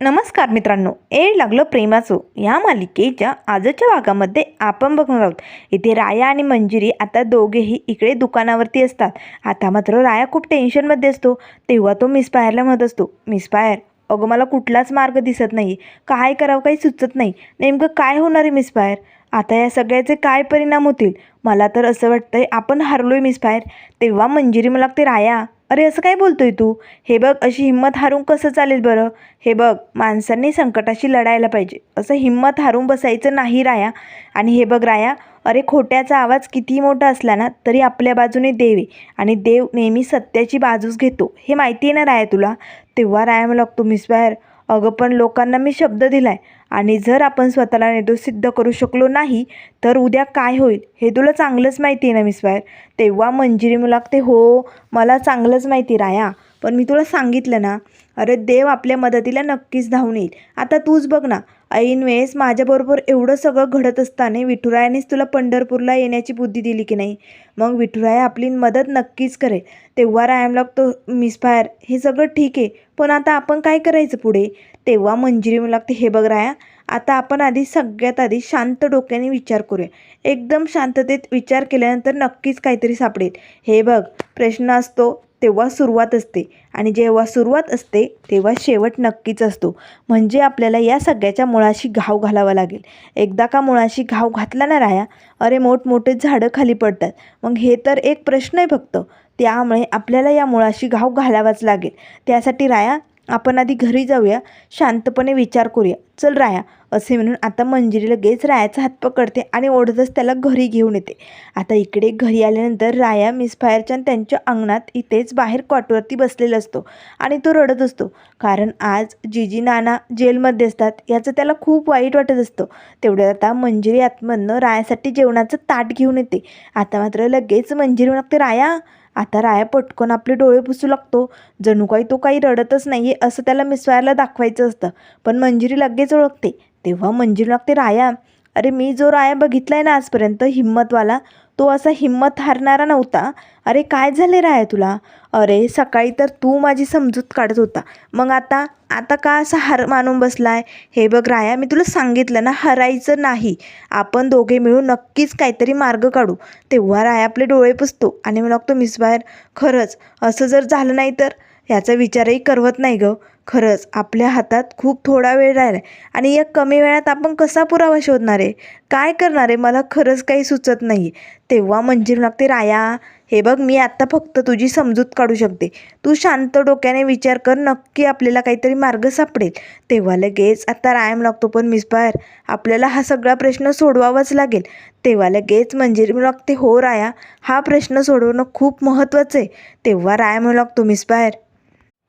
नमस्कार मित्रांनो एड लागलं प्रेमाचं या मालिकेच्या आजच्या भागामध्ये आपण बघणार आहोत. इथे राया आणि मंजिरी आता दोघेही इकडे दुकानावरती असतात. आता मात्र राया खूप टेन्शनमध्ये असतो. तेव्हा तो मिसपायरला म्हणत असतो मिसपायर अगं मला कुठलाच मार्ग दिसत नाही. काय करावं काही सुचत नाही. नेमकं काय होणार आहे मिसपायर आता या सगळ्याचे काय परिणाम होतील? मला तर असं वाटतंय आपण हरलोय मिसपायर तेव्हा मंजिरी मला ते राया अरे असं काय बोलतोय तू? हे बघ अशी हिंमत हारून कसं चालेल बरं? हे बघ माणसांनी संकटाशी लढायला पाहिजे. असं हिंमत हारून बसायचं नाही राया. आणि हे बघ राया अरे खोट्याचा आवाज किती मोठा असला ना तरी आपल्या बाजूने देव आहे. आणि देव नेहमी सत्याची बाजूच घेतो. हे माहिती आहे ना राया तुला? तेव्हा राया मला लागतो मिसबाहेर अगं पण लोकांना मी शब्द दिला आहे आणि जर आपण स्वतःला निर्दोष सिद्ध करू शकलो नाही तर उद्या काय होईल? हे तुला चांगलंच माहिती आहे ना मिसबाहेर तेव्हा मंजिरी मला हो मला चांगलंच माहिती राया पण मी तुला सांगितलं ना अरे देव आपल्या मदतीला नक्कीच धावून येईल. आता तूच बघ ना ऐन वेळेस माझ्याबरोबर एवढं सगळं घडत असताना विठुरायानेच तुला पंढरपूरला येण्याची बुद्धी दिली की नाही? मग विठुराया आपली मदत नक्कीच करेल. तेव्हा रायम लागतो मिसफायर हे सगळं ठीक आहे पण आता आपण काय करायचं पुढे? तेव्हा मंजिरी मला लागते हे बघ राया आता आपण आधी सगळ्यात आधी शांत डोक्याने विचार करूया. एकदम शांततेत विचार केल्यानंतर नक्कीच काहीतरी सापडेल. हे बघ प्रश्न असतो तेव्हा सुरुवात असते. आणि जेव्हा सुरुवात असते तेव्हा शेवट नक्कीच असतो. म्हणजे आपल्याला या सगळ्याच्या मुळाशी घाव घालावा लागेल. एकदा का मुळाशी घाव घातला ना राया अरे मोठमोठे झाडं खाली पडतात. मग हे तर एक प्रश्न आहे फक्त. त्यामुळे आपल्याला या मुळाशी घाव घालावाच लागेल. त्यासाठी राया आपण आधी घरी जाऊया शांतपणे विचार करूया. चल राया असे म्हणून आता मंजिरी लगेच रायाचा हात पकडते आणि ओढतच त्याला घरी घेऊन येते. आता इकडे घरी आल्यानंतर राया मिसफायरच्या त्यांच्या अंगणात इथेच बाहेर कॉटवरती बसलेला असतो आणि तो रडत असतो. कारण आज जीजी नाना जेलमध्ये असतात याचं त्याला खूप वाईट वाटत असतं. तेवढ्यात आता मंजिरी आतमधनं रायासाठी जेवणाचं ताट घेऊन येते. आता मात्र लगेच मंजिरी म्हणते राया आता राया पटकन आपले डोळे पुसू लागतो. जणू काही तो काही रडतच नाही आहे असं त्याला मिसवायला दाखवायचं असतं. पण मंजिरी लगेच ओळखते. तेव्हा मंजिरी लागते राया. अरे मी जो राया बघितला आहे ना आजपर्यंत हिंमतवाला तो असा हिंमत हारणारा नव्हता. अरे काय झाले राया तुला? अरे सकाळी तर तू माझी समजूत काढत होता. मग आता आता का असा हार मानून बसलाय? हे बघ राया मी तुला सांगितलं ना हरायचं नाही. आपण दोघे मिळून नक्कीच काहीतरी मार्ग काढू. तेव्हा राया आपले डोळे पुसतो आणि मग लागतो मिस बाहेर. खरंच? असं जर झालं नाही तर? याचा विचारही करवत नाही गं. खरंच? आपल्या हातात खूप थोडा वेळ राहिला आहे आणि या कमी वेळात आपण कसा पुरावा शोधणार आहे? काय करणार आहे? मला खरंच काही सुचत नाही. तेव्हा म्हणजे लागते राया हे बघ मी आत्ता फक्त तुझी समजूत काढू शकते. तू शांत डोक्याने विचार कर नक्की आपल्याला काहीतरी मार्ग सापडेल. तेव्हा लगेच आता रायम लागतो पण मिस बाहेर. आपल्याला हा सगळा प्रश्न सोडवावाच लागेल. तेव्हा लगेच मंजिरी लागते हो राया हा प्रश्न सोडवणं खूप महत्त्वाचं आहे. तेव्हा राय म्हणू लागतो मिस बाहेर.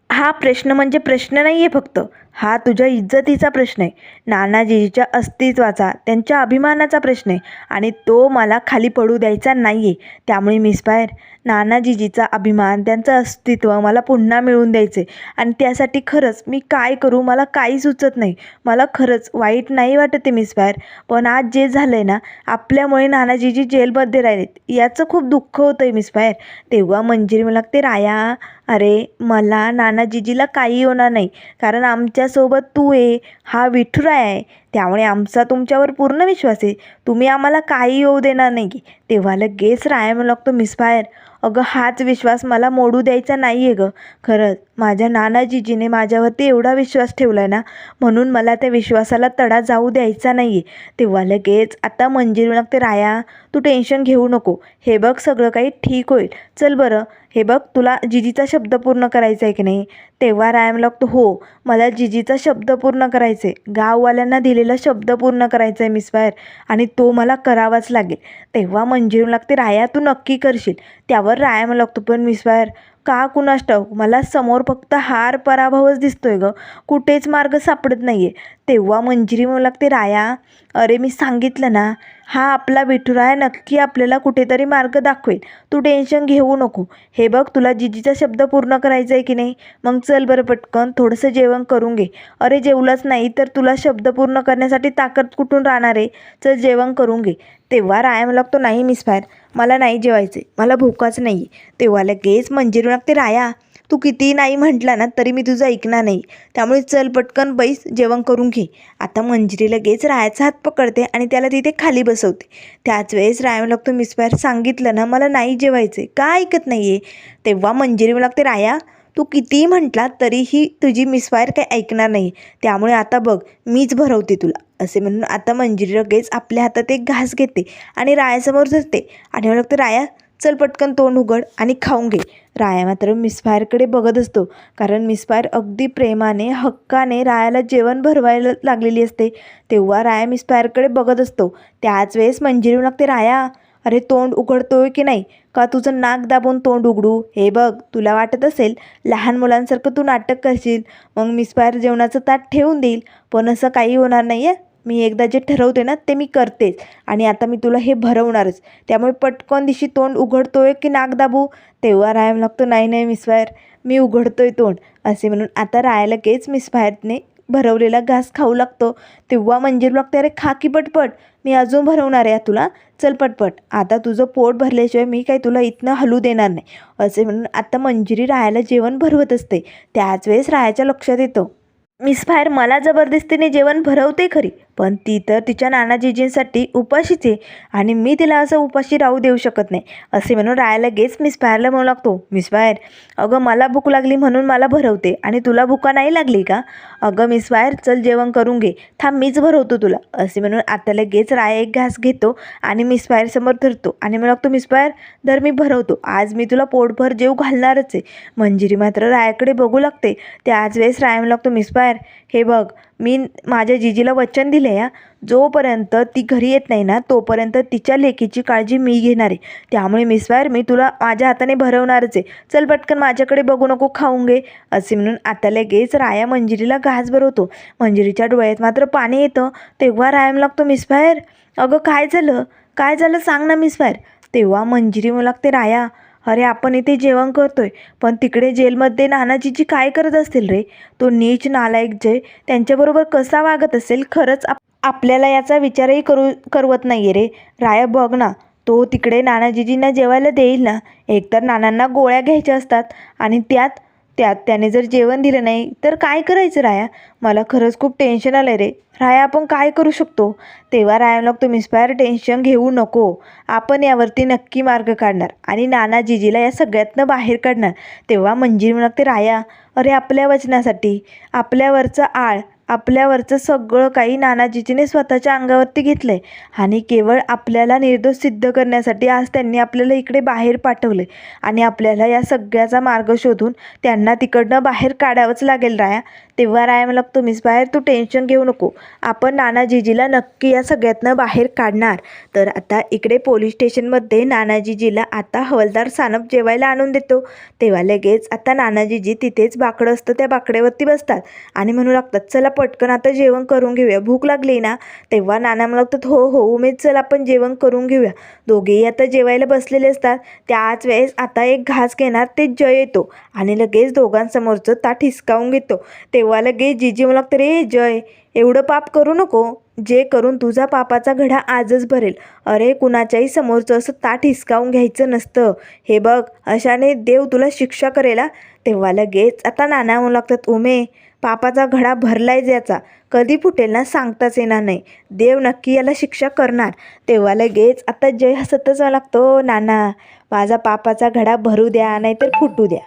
हा प्रश्न म्हणजे प्रश्न नाही आहे फक्त. हा तुझ्या इज्जतीचा प्रश्न आहे. नानाजीच्या अस्तित्वाचा त्यांच्या अभिमानाचा प्रश्न आहे आणि तो मला खाली पडू द्यायचा नाही आहे त्यामुळे मिसबाहेर नानाजीजीचा अभिमान त्यांचं अस्तित्व मला पुन्हा मिळवून द्यायचे आणि त्यासाठी खरंच मी काय करू मला काही सुचत नाही. मला खरंच वाईट नाही वाटत आहे मिसबाहेर पण आज जे झालं आहे ना आपल्यामुळे नानाजीजी जेलमध्ये राहिलेत. याचं खूप दुःख होतं आहे मिसबाहेर तेव्हा मंजिरी मला लागते राया अरे मला नानाजीजीला काही होणार नाही. कारण आमच्या आमच्यासोबत तू आहे हा विठुराय आहे. त्यामुळे आमचा तुमच्यावर पूर्ण विश्वास आहे. तुम्ही आम्हाला काही येऊ देणार नाही. तेव्हा लगेच राया मला लागतो मिसबाहेर अगं हाच विश्वास मला मोडू द्यायचा नाही आहे गं. खरंच माझ्या नानाजीजीने माझ्यावरती एवढा विश्वास ठेवला आहे ना म्हणून मला त्या विश्वासाला तडा जाऊ द्यायचा नाही आहे तेव्हा लगेच आता मंजिरी लागते राया तू टेन्शन घेऊ नको. हे बघ सगळं काही ठीक होईल. चल बरं. हे बघ तुला जिजीचा शब्द पूर्ण करायचा आहे की नाही? तेव्हा रायम लागतो हो मला जिजीचा शब्द पूर्ण करायचा आहे गाववाल्यांना दिलेला शब्द पूर्ण करायचा आहे मिस बाहेर आणि तो मला करावाच लागेल. तेव्हा मंजिरी लागते राया तू नक्की करशील. त्यावर रायाम लागतो पण मिस बाहेर का कुणाष्ट मला समोर फक्त हार पराभवच दिसतोय गं. कुठेच मार्ग सापडत नाही आहे तेव्हा मंजिरी म्हणू लागते राया अरे मी सांगितलं ना हा आपला विठुराया नक्की आपल्याला कुठेतरी मार्ग दाखवेल. तू टेन्शन घेऊ नको. हे बघ तुला जिजीचा शब्द पूर्ण करायचा आहे की नाही? मग चल बरं पटकन थोडंसं जेवण करून घे. अरे जेवलंच नाही तर तुला शब्द पूर्ण करण्यासाठी ताकद कुठून राहणार आहे? चल जेवण करून घे. तेव्हा राया तो नाही मिस फायर मला नाही जेवायचे मला भूकच नाही तेव्हा लगेच मंजिरू लागते राया तू कितीही नाही म्हटला ना तरी मी तुझं ऐकणार नाही. त्यामुळे चल पटकन बैस जेवण करून घे. आता मंजिरी लगेच रायाचा हात पकडते आणि त्याला तिथे खाली बसवते. त्याच वेळेस राया मला लागतो मिसफायर सांगितलं ना मला नाही जेवायचं का ऐकत नाही आहे तेव्हा मंजिरी लागते राया तू कितीही म्हटला तरीही तुझी मिसफायर काही ऐकणार नाही. त्यामुळे आता बघ मीच भरवते तुला. असे म्हणून आता मंजिरी लगेच आपल्या हातात एक घास घेते आणि रायासमोर धरते आणि मला लागतं राया चल पटकन तोंड उघड आणि खाऊन घे. राया मात्र मिसफायरकडे बघत असतो. कारण मिसफायर अगदी प्रेमाने हक्काने रायाला जेवण भरवायला लागलेली असते. तेव्हा राया मिसफायरकडे बघत असतो. त्याच वेळेस मंजिरी लागते राया अरे तोंड उघडतोय की नाही? का तुझं नाक दाबून तोंड उघडू? हे बघ तुला वाटत असेल लहान मुलांसारखं तू नाटक करशील. मग मिसफायर जेवणाचं ताट ठेवून देईल. पण असं काही होणार नाही आहे मी एकदा जे ठरवते ना ते मी करतेच. आणि आता मी तुला हे भरवणारच. त्यामुळे पटकन दिशी तोंड उघडतोय की नाक दाबू? तेव्हा राहायला लागतो नाही नाही मिसफायर मी उघडतोय तोंड. असे म्हणून आता राहायला केच मिस फायरने भरवलेला घास खाऊ लागतो. तेव्हा मंजीर लागते अरे खा की पटपट. मी अजून भरवणार आहे तुला. चल पटपट. आता तुझं पोट भरल्याशिवाय मी काही तुला इथनं हलू देणार नाही. असे म्हणून आता मंजिरी रायाला जेवण भरवत असते. त्याच वेळेस रायाच्या लक्षात येतो. मिसफायर मला जबरदस्तीने जेवण भरवते खरी पण ती तर तिच्या नानाजीजींसाठी उपाशीच आहे आणि मी तिला असं उपाशी राहू देऊ शकत नाही असे म्हणून राहायला गेच मिसफायरला म्हणू लागतो. मिसफायर अगं मला भूक लागली म्हणून मला भरवते आणि तुला भुका नाही लागली का? अगं मी स्वायर चल जेवण करून घे. थांब मीच भरवतो तुला. असे म्हणून आता लगेच राया एक घास घेतो आणि मी स्पायर समोर धरतो. आणि मला लागतो मिसफायर दर मी भरवतो. आज मी तुला पोटभर जेव घालणारच आहे. मंजिरी मात्र रायाकडे बघू लागते. त्याच वेळेस राया म्हणू लागतो मिस्पायर हे बघ मी माझ्या जिजीला वचन दिले या जोपर्यंत ती घरी येत नाही ना तोपर्यंत तिच्या लेकीची काळजी मी घेणार. आहे त्यामुळे मिसवायर मी तुला माझ्या हाताने भरवणारच आहे. चल पटकन माझ्याकडे बघू नको खाऊन घे असे म्हणून आता लगेच राया मंजिरीला घास भरवतो. मंजिरीच्या डोळ्यात मात्र पाणी येतं. तेव्हा राया लागतो मिसफायर अगं काय झालं? काय झालं सांग ना मिसफायर तेव्हा मंजिरी मला लागते राया अरे आपण इथे जेवण करतोय पण तिकडे जेलमध्ये नानाजीजी काय करत असतील रे? तो नीच नालायक जय त्यांच्याबरोबर कसा वागत असेल? खरंच आप आपल्याला याचा विचारही करू करवत नाही आहे रे. राया बघ ना. तो तिकडे नानाजीजींना जेवायला देईल ना. एकतर नानांना गोळ्या घ्यायच्या असतात आणि त्यात त्यात त्याने जर जेवण दिलं नाही तर काय करायचं राया? मला खरंच खूप टेन्शन आलं आहे रे. राया आपण काय करू शकतो? तेव्हा राया तुम्ही इन्स्पायर टेन्शन घेऊ नको. आपण यावरती नक्की मार्ग काढणार आणि नानाजीजीला या सगळ्यातनं बाहेर काढणार. तेव्हा मंजिरी म्हणते राया अरे आपल्या वचनासाठी आपल्यावरचं आळ आपल्यावरचं सगळं काही नानाजीजीने स्वतःच्या अंगावरती घेतलं आहे आणि केवळ आपल्याला निर्दोष सिद्ध करण्यासाठी आज त्यांनी आपल्याला इकडे बाहेर पाठवलं आहे आणि आपल्याला या सगळ्याचा मार्ग शोधून त्यांना तिकडनं बाहेर काढावंच लागेल राया. तेव्हा राया मला लागतो मिस बाहेर तू टेन्शन घेऊ नको. आपण नानाजीजीला नक्की या सगळ्यातनं बाहेर काढणार. तर आता इकडे पोलीस स्टेशनमध्ये नानाजीजीला आता हवलदार सानप जेवायला आणून देतो. तेव्हा लगेच आता नानाजीजी तिथेच बाकडं असतं त्या बाकड्यावरती बसतात. आणि म्हणू लागतात चला पटकन आता जेवण करून घेऊया. भूक लागली ना? तेव्हा नाना म्हणू लागतात हो हो उमेद चल आपण जेवण करून घेऊया. दोघेही आता जेवायला बसलेले असतात. त्याच वेळेस आता एक घास घेणार ते जय येतो आणि लगेच दोघांसमोरचं ताट हिसकावून घेतो. तेव्हा लगेच जिजी मला लागतं रे जय एवढं पाप करू नको. जे करून तुझा पापाचा घडा आजच भरेल. अरे कुणाच्याही समोरचं असं ताट हिसकावून घ्यायचं नसतं. हे बघ अशाने देव तुला शिक्षा करेला तेव्हा लगेच आता नाना म्हणू लागतात उमे पापाचा घडा भरलाय याचा कधी फुटेल ना सांगताच येणार नाही. देव नक्की याला शिक्षा करणार. तेव्हा लगेच आता जय हसतच लागतो. नाना माझा पापाचा घडा भरू द्या नाहीतर फुटू द्या.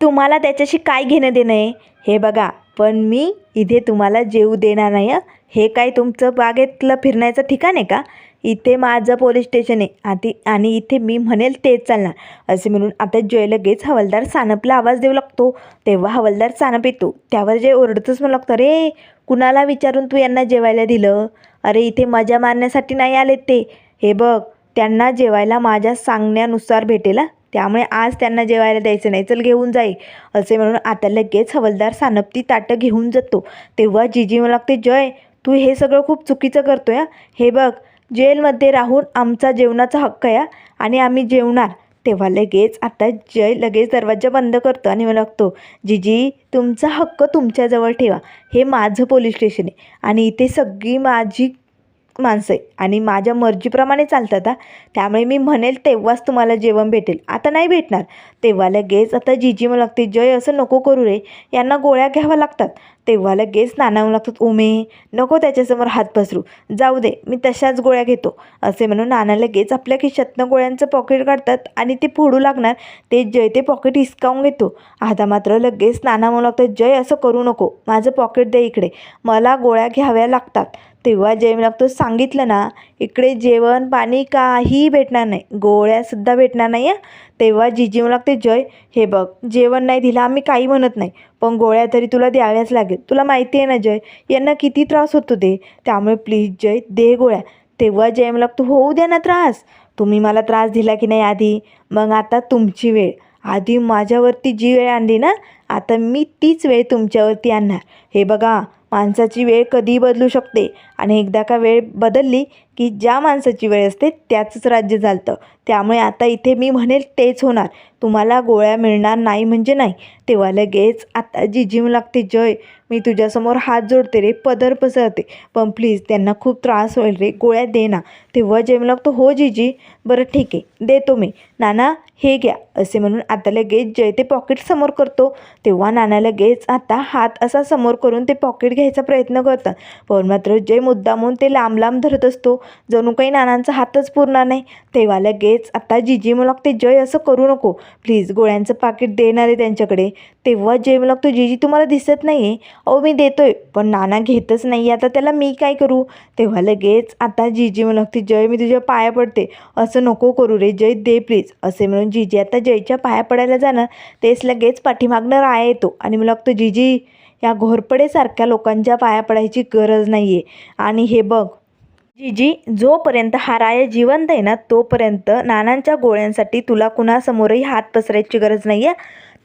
तुम्हाला त्याच्याशी काय घेणं देणं आहे? हे बघा पण मी इथे तुम्हाला जेवू देणार नाही हे काय तुमचं बागेतलं फिरण्याचं ठिकाण आहे का? इथे माझं पोलीस स्टेशन आहे. आधी आणि इथे मी म्हणेल तेच चालणार. असे म्हणून आता जय लगेच हवालदार सानपला आवाज देऊ लागतो. तेव्हा हवालदार सानप येतो. त्यावर जे ओरडतच म्हणू लागतं अरे कुणाला विचारून तू यांना जेवायला दिलं? अरे इथे मजा मारण्यासाठी नाही आले ते. हे बघ त्यांना जेवायला माझ्या सांगण्यानुसार भेटेल त्यामुळे आज त्यांना जेवायला द्यायचं नाही चल घेऊन जाई. असे म्हणून आता लगेच हवलदार सानपती ताटं घेऊन जातो. तेव्हा जिजी मला लागते जय तू हे सगळं खूप चुकीचं करतोय हं. हे बघ जेलमध्ये राहून आमचा जेवणाचा हक्क आहे आणि आम्ही जेवणार. तेव्हा लगेच आता जय लगेच दरवाजा बंद करतो आणि मला लागतो जिजी तुमचा हक्क तुमच्याजवळ ठेवा. हे माझं पोलीस स्टेशन आहे. आणि इथे सगळी माझी माणसं आहे. आणि माझ्या मर्जीप्रमाणे चालतात हा त्यामुळे मी म्हणेल तेव्हाच तुम्हाला जेवण भेटेल. आता नाही भेटणार. तेव्हा लगेच आता जीजी मला लागते जय असं नको करू रे. यांना गोळ्या घ्याव्या लागतात. तेव्हा लगेच नाना लागतात उमे नको त्याच्यासमोर हात पसरू. जाऊ दे मी तशाच गोळ्या घेतो. असे म्हणून नाना लगेच आपल्या खिशातनं गोळ्यांचं पॉकेट काढतात आणि ते फोडू लागणार. ते जय ते पॉकेट हिसकावून घेतो. आता मात्र लगेच नाना म्हणू लागतात जय असं करू नको. माझं पॉकेट दे इकडे. मला गोळ्या घ्याव्या लागतात. तेव्हा जय म्हणू लागतो सांगितलं ना इकडे जेवण पाणी काहीही भेटणार नाही गोळ्यासुद्धा भेटणार नाही आहे तेव्हा जीजी म्हणू लागते जय हे बघ जेवण नाही दिलं आम्ही काही म्हणत नाही पण गोळ्या तरी तुला द्याव्याच लागेल. तुला माहिती आहे ना जय यांना किती त्रास होतो ते. त्यामुळे प्लीज जय दे गोळ्या. तेव्हा जय म्हणू लागतो होऊ द्या ना त्रास. तुम्ही मला त्रास दिला की नाही आधी? मग आता तुमची वेळ. आधी माझ्यावरती जी वेळ आणली ना आता मी तीच वेळ तुमच्यावरती आणणार. हे बघा माणसाची वेळ कधीही बदलू शकते. आणि एकदा का वेळ बदलली की ज्या माणसाची वेळ असते त्याचंच राज्य चालतं त्यामुळे आता इथे मी म्हणेल तेच होणार. तुम्हाला गोळ्या मिळणार नाही म्हणजे नाही. तेव्हा लगेच आता जी म्हणू लागते. जय मी तुझ्यासमोर हात जोडते रे पदर पसरते. पण प्लीज त्यांना खूप त्रास होईल रे. गोळ्या दे ना. तेव्हा जेम लागतो. हो जीजी बरं ठीक आहे. देतो मी. नाना हे घ्या असे म्हणून आता लगेच जय ते पॉकेट समोर करतो. तेव्हा नाना लगेच आता हात असा समोर करून ते पॉकेट घ्यायचा प्रयत्न करतात. पण मात्र जय मुद्दामून ते लांब लांब धरत असतो. जणू काही नानांचा हातच पुरणार नाही. तेव्हा लगेच आता जिजी म्हणू ते जय असं करू नको. प्लीज गोळ्यांचं पाकिट देणार आहे त्यांच्याकडे. तेव्हा जय म्हणू तो जीजी तुम्हाला दिसत नाही आहे अहो मी देतोय पण नाना घेतच नाही आता त्याला मी काय करू? तेव्हा लगेच आता जीजी म्हणू लागते जय मी तुझ्या पाया पडते. असं नको करू रे जय दे प्लीज असे म्हणून जीजी आता जयच्या पाया पडायला जाणार तेच लगेच पाठीमागनं राया येतो. आणि मला लागतो जीजी या घोरपडेसारख्या लोकांच्या पाया पडायची गरज नाही आहे आणि हे बघ जीजी जोपर्यंत हा राया जिवंत आहे ना तोपर्यंत नानांच्या गोळ्यांसाठी तुला कुणासमोरही हात पसरायची गरज नाही आहे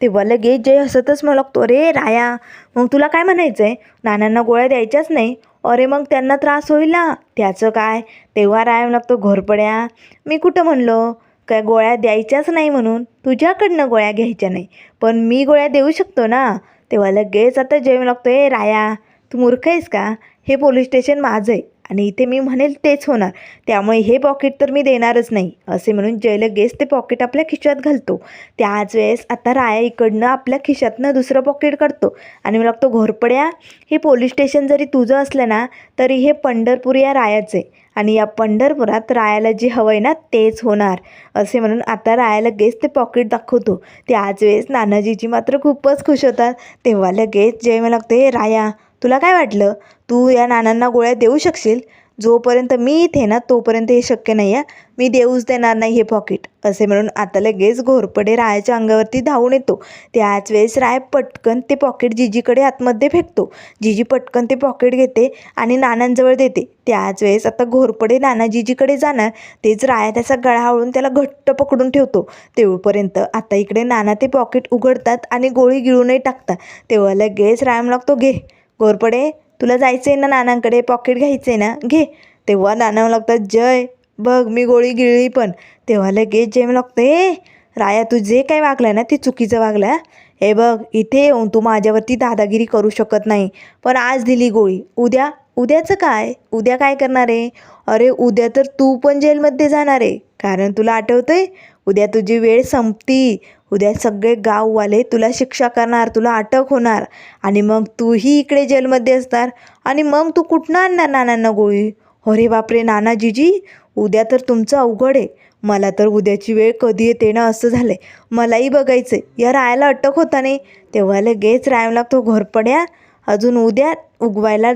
तेव्हा लगेच जय हसतच म्हणू लागतो अरे राया मग तुला काय म्हणायचं आहे नानांना गोळ्या द्यायच्याच नाही. अरे मग त्यांना त्रास होईल ना? त्याचं काय? तेव्हा राया म्हणू लागतो घोरपड्या मी कुठं म्हणलो? काय गोळ्या द्यायच्याच नाही म्हणून. तुझ्याकडनं गोळ्या घ्यायच्या नाही. पण मी गोळ्या देऊ शकतो ना? तेव्हा लगेच आता जय लागतो ए राया. तू मूर्ख आहेस का? हे पोलीस स्टेशन माझं आहे. आणि इथे मी म्हणेल तेच होणार. त्यामुळे हे पॉकेट तर मी देणारच नाही. असे म्हणून जय लगेच ते पॉकेट आपल्या खिशात घालतो. त्याच वेळेस आता राया इकडनं आपल्या खिशातनं दुसरं पॉकेट काढतो. आणि मला लागतो घोरपड्या हे पोलीस स्टेशन जरी तुझं असलं ना तरी हे पंढरपूर या रायाचं आहे. आणि या पंढरपुरात रायाला जे हवं आहे ना तेच होणार. असे म्हणून आता राया लगेच ते पॉकेट दाखवतो. त्याच वेळेस नानाजीची मात्र खूपच खुश होतात. तेव्हा लगेच जेव्हा मला लागते राया तुला काय वाटलं? तू या नानांना गोळ्या देऊ शकशील? जोपर्यंत मी इथे ना तोपर्यंत हे शक्य नाही आहे मी देऊच देणार नाही हे पॉकेट असे म्हणून आता लगेच घोरपडे रायाच्या अंगावरती धावून येतो. त्याच वेळेस राय पटकन ते पॉकेट जिजीकडे आतमध्ये फेकतो. जिजी पटकन ते पॉकेट घेते आणि नानांजवळ देते. त्याच वेळेस आता घोरपडे नाना जिजीकडे जाणार. तेच राया त्याचा गळा हळून त्याला घट्ट पकडून ठेवतो. तेवढपर्यंत आता इकडे नाना ते पॉकेट उघडतात आणि गोळी गिळूनही टाकतात. तेव्हा लगेच रायम लागतो घे घोरपडे. तुला जायचं आहे ना नानांकडे? पॉकेट घ्यायचं आहे ना? घे. तेव्हा नाना लागतात जय बघ मी गोळी गिळली पण. तेव्हा लगेच जय लागतं ए राया तू जे काय वागलं ना ते चुकीचं वागलं हे? बघ इथे येऊन तू माझ्यावरती दादागिरी करू शकत नाही. पण आज दिली गोळी. उद्या? उद्याचं काय? उद्या काय करणार आहे? अरे उद्या तर तू पण जेलमध्ये जाणार आहे. कारण तुला आठवतं आहे उद्या तुझी वेळ संपती. उद्या सगळे गाववाले तुला शिक्षा करणार तुला अटक होणार. आणि मग तूही इकडे जेलमध्ये असणार. आणि मग तू कुठनं आणणार नानांना गोळी? अरे बापरे नाना जीजी उद्या तर तुमचं अवघड आहे. मला तर उद्याची वेळ कधी येते ना असं झालं आहे मलाही बघायचं आहे या रायाला अटक होता नाही. तेव्हा लगेच रायम लागतो घोरपड्या. अजून उद्या उगवायला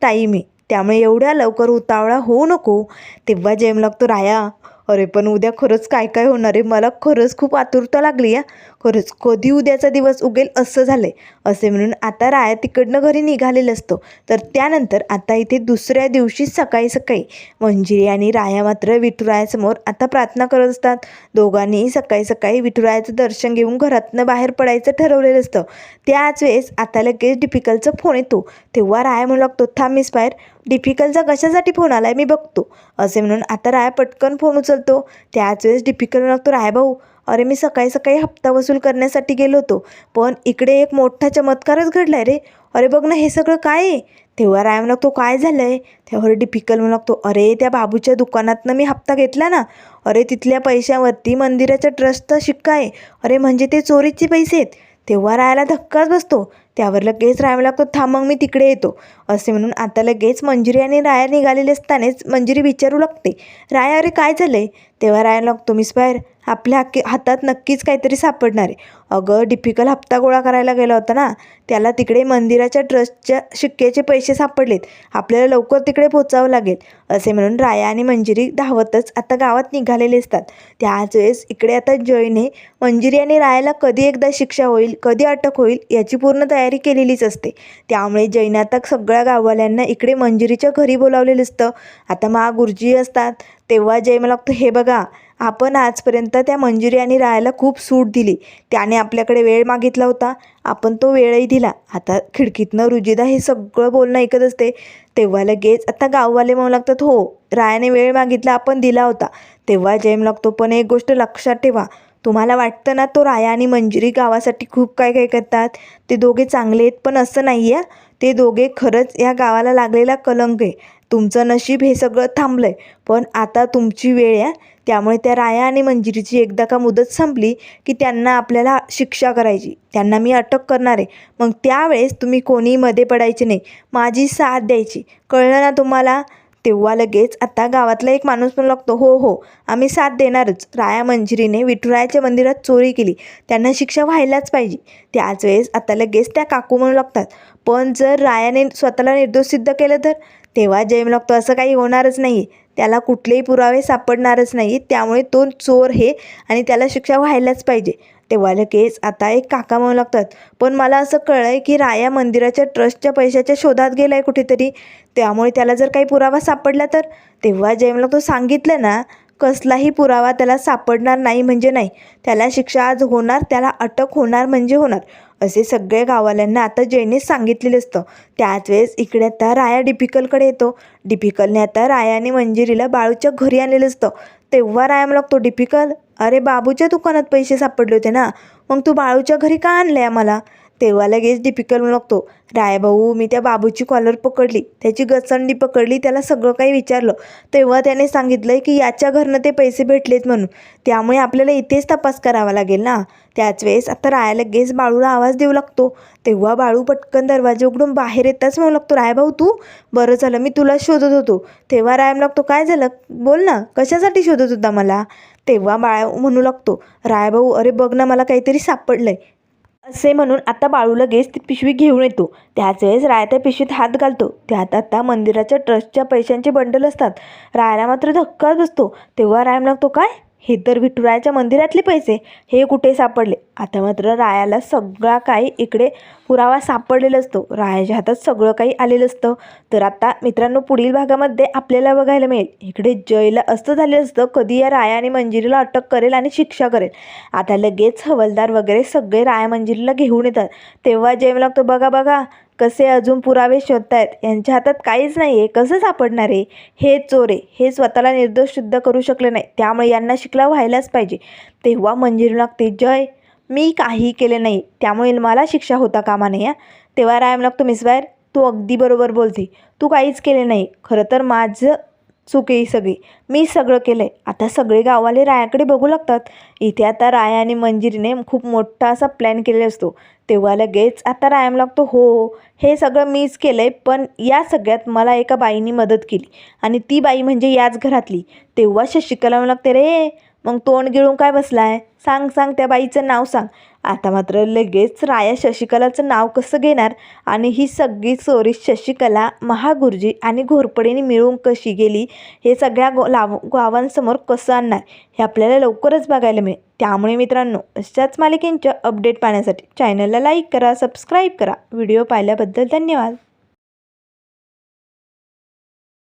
टाईम आहे. त्यामुळे एवढ्या लवकर उतावळा होऊ नको. तेव्हा जेम लागतो राया अरे पण उद्या खरंच काय काय होणार आहे? मला खरंच खूप आतुरता लागली या खरंच कधी उद्याचा दिवस उगेल असं झालं आहे असे म्हणून आता राया तिकडनं घरी निघालेलं असतो. तर त्यानंतर आता इथे दुसऱ्या दिवशी सकाळी सकाळी मंजिरी आणि राया मात्र विठुरायासमोर आता प्रार्थना करत असतात. दोघांनीही सकाळी सकाळी विठुरायाचं दर्शन घेऊन घरातनं बाहेर पडायचं ठरवलेलं असतं. त्याच वेळेस आता लगेच डिफिकल्टचा फोन येतो. तेव्हा राया म्हणू लागतो थांब मिस बाहेर. डिफिकल्टचा कशासाठी फोन आला आहे मी बघतो. असे म्हणून आता राया पटकन फोन उचलतो. त्याच वेळेस डिफिकल्ट लागतो राय भाऊ अरे मी सकाळी सकाळी हप्ता वसूल करण्यासाठी गेलो होतो पण इकडे एक मोठा चमत्कारच घडला आहे रे. अरे बघ ना हे सगळं काय आहे? तेव्हा राय म्हणतो लागतो काय झालं आहे तेव्हा डिफिकल्ट म्हणू लागतो अरे त्या बाबूच्या दुकानातनं मी हप्ता घेतला ना. अरे तिथल्या पैशावरती मंदिराच्या ट्रस्टचा शिक्का आहे. अरे म्हणजे ते चोरीचे पैसे आहेत. तेव्हा रायाला धक्काच बसतो. त्यावर लगेच राया लागतो थांब मग मी तिकडे येतो. असे म्हणून आता लगेच मंजिरी आणि राया निघालेले असतानाच मंजिरी विचारू लागते. राया अरे काय झालं आहे तेव्हा राया लागतो मिस बाहेर आपल्या हाकी हातात नक्कीच काहीतरी सापडणार आहे. अगं डिफिकल हप्ता गोळा करायला गेला होता ना त्याला तिकडे मंदिराच्या ट्रस्टच्या शिक्क्याचे पैसे सापडलेत. आपल्याला लवकर तिकडे पोचावं लागेल. असे म्हणून राया आणि मंजिरी धावतच आता गावात निघालेले असतात. त्याच वेळेस इकडे आता जयने मंजिरी आणि रायाला कधी एकदा शिक्षा होईल कधी अटक होईल याची पूर्ण तयारी केलेलीच असते. त्यामुळे जयने आता सगळ्या गाववाल्यांना इकडे मंजिरीच्या घरी बोलावलेलं असतं. आता मा गुरुजी असतात. तेव्हा जय मला लागतो हे बघा आपण आजपर्यंत त्या मंजुरी आणि रायाला खूप सूट दिली. त्याने आपल्याकडे वेळ मागितला होता. आपण तो वेळही दिला. आता खिडकीतनं रुजिदा हे सगळं बोलणं ऐकत असते. तेव्हा लगेच आता गाववाले म्हणू लागतात हो रायाने वेळ मागितला आपण दिला होता. तेव्हा जयम लागतो पण एक गोष्ट लक्षात ठेवा. तुम्हाला वाटतं ना तो राया आणि मंजिरी गावासाठी खूप काय काय करतात? ते दोघे चांगले आहेत पण असं नाही आहे ते दोघे खरंच या गावाला लागलेला कलंक आहे. तुमचं नशीब हे सगळं थांबलं आहे पण आता तुमची वेळ आहे त्यामुळे त्या राया आणि मंजिरीची एकदा का मुदत संपली की त्यांना आपल्याला शिक्षा करायची. त्यांना मी अटक करणार आहे. मग त्यावेळेस तुम्ही कोणी मध्ये पडायचे नाही. माझी साथ द्यायची. कळलं ना तुम्हाला? तेव्हा लगेच आता गावातला एक माणूस पण लागतो. हो हो आम्ही साथ देणारच. राया मंजिरीने विठुरायाच्या मंदिरात चोरी केली. त्यांना शिक्षा व्हायलाच पाहिजे. त्याच वेळेस आता लगेच त्या काकू म्हणू लागतात. पण जर रायाने स्वतःला निर्दोष सिद्ध केलं तर? तेव्हा जयम लागतो असं काही होणारच नाही त्याला कुठलेही पुरावे सापडणारच नाही त्यामुळे तो चोर हे आणि त्याला शिक्षा व्हायलाच पाहिजे. तेव्हा लगेच आता एक काका म्हणू लागतात पण मला असं कळलं आहे की राया मंदिराच्या ट्रस्टच्या पैशाच्या शोधात गेला आहे कुठेतरी त्यामुळे त्याला जर काही पुरावा सापडला तर? तेव्हा जयमला तो सांगितलं ना कसलाही पुरावा त्याला सापडणार नाही म्हणजे नाही त्याला शिक्षा आज होणार त्याला अटक होणार म्हणजे होणार असे सगळे गाववाल्यांना आता जयने सांगितलेलं असतं. त्याच वेळेस इकडे आता राया डिपिकलकडे येतो. डिपिकलने आता रायाने मंजिरीला बाळूच्या घरी आणलेलं असतं. तेव्हा राय मला लागतो डिपिकल अरे बाबूच्या दुकानात पैसे सापडले होते ना मग तू बाळूच्या घरी का आणले आम्हाला तेव्हा लगेच डिपिकल लागतो रायभाऊ मी त्या बाबूची कॉलर पकडली त्याची गचंडी पकडली त्याला सगळं काही विचारलं. तेव्हा त्याने सांगितलं की याच्या घरनं ते पैसे भेटलेत म्हणून. त्यामुळे आपल्याला इथेच तपास करावा लागेल ना? त्याच वेळेस आता राया लगेच बाळूला आवाज देऊ लागतो. तेव्हा बाळू पटकन दरवाजे उघडून बाहेर येताच म्हणू लागतो रायभाऊ तू? बरं झालं मी तुला शोधत होतो. तेव्हा रायम लागतो काय झालं? बोल ना कशासाठी शोधत होता मला? तेव्हा बाळ म्हणू लागतो रायभाऊ अरे बघ ना मला काहीतरी सापडलंय. असे म्हणून आता बाळू लगेच ती पिशवी घेऊन येतो. त्याच वेळेस राया त्या पिशवीत हात घालतो. त्यात आता मंदिराच्या ट्रस्टच्या पैशांचे बंडल असतात. रायाला मात्र धक्काच बसतो. तेव्हा राय लागतो काय? हे तर विठुरायाच्या मंदिरातले पैसे. हे कुठे सापडले? आता मात्र रायाला सगळा काही इकडे पुरावा सापडलेला असतो. रायाच्या हातात सगळं काही आलेलं असतं. तर आता मित्रांनो पुढील भागामध्ये आपल्याला बघायला मिळेल. इकडे जयला असं झालेलं असतं. कधी या राया आणि मंजिरीला अटक करेल आणि शिक्षा करेल. आता लगेच हवलदार वगैरे सगळे राया मंजिरीला घेऊन येतात. तेव्हा जय लागतो बघा बघा कसे अजून पुरावे शोधतायत. यांच्या हातात काहीच नाही आहे कसं सापडणार आहे हे चोरे. हे स्वतःला निर्दोष सिद्ध करू शकले नाही त्यामुळे यांना शिकला व्हायलाच पाहिजे. तेव्हा मंजिरी लागते जय मी काही केले नाही त्यामुळे मला शिक्षा होता कामा नये तेव्हा रायम लागतो मिसवायर तू अगदी बरोबर बोलते. तू काहीच केले नाही. खरं तर माझं चूक आहे सगळी. मी सगळं केलं आहे आता सगळे गाववाले रायाकडे बघू लागतात. इथे आता राया आणि मंजिरीने खूप मोठा असा प्लॅन केलेला असतो. तेव्हा लगेच आता रायाम लागतो हो हे सगळं मीच केलं आहे पण या सगळ्यात मला एका बाईनी मदत केली. आणि ती बाई म्हणजे याच घरातली. तेव्हा शशिकला लागते रे मग तोंड गिळून काय बसलाय? सांग सांग त्या बाईचं नाव सांग. आता मात्र लगेच राया शशिकलाचं नाव कसं घेणार? आणि ही सगळी चोरी शशिकला महागुरुजी आणि घोरपडीने मिळून कशी गेली? हे सगळ्या गो लाव गावांसमोर कसं आणणार? हे आपल्याला लवकरच बघायला मिळेल. त्यामुळे मित्रांनो अशाच मालिकेंच्या अपडेट पाहण्यासाठी चॅनलला लाईक करा सबस्क्राईब करा. व्हिडिओ पाहिल्याबद्दल धन्यवाद.